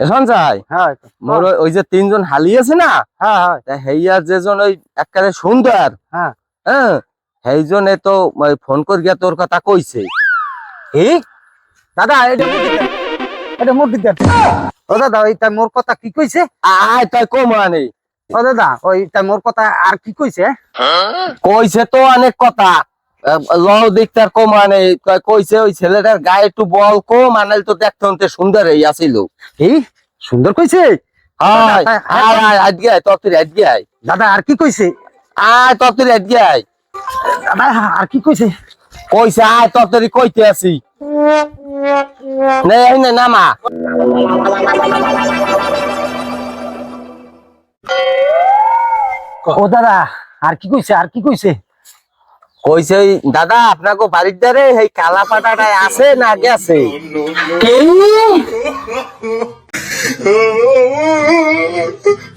সঞ্জয় হ্যাঁ মোর ওই- যে তিনজন হালি আছে না? হ্যাঁ হ্যাঁ। হেইয়া যেজন ওই একেবারে সুন্দর। হ্যাঁ। হ্যাঁ? সেইজনে তো ফোন করিয়া তোর কথা কইছে। এই দাদা এটা এটা ও দাদা ওই তাই মোর কথা কি কইছে? আয় তাই ও দাদা ওই তাই মোর কথা আর কি কইছে? কইছে তো অনেক কথা। লও দেখতার কমানে কয়- কইছে ওই ছেলেটার গায়ে একটু বল কম আনাল তো দেখতে অন্তে সুন্দর এই আসিল এই সুন্দর কইছে? আয় আয় আজকে আয়। তত্তরি আজকে আয় দাদা আর কি কইছে? আয় তত্তরি আজকে আয়। দাদা আর কি কইছে? কইছে আয় তত্তরি কইতে আছি। নে নে নামা। ও দাদা আর কি কইছে আর কি কইছে? কইছে দাদা আপনাকে বাড়ির দ্বারে এই কালা পাটাটায় আছে না গেছে? Oh,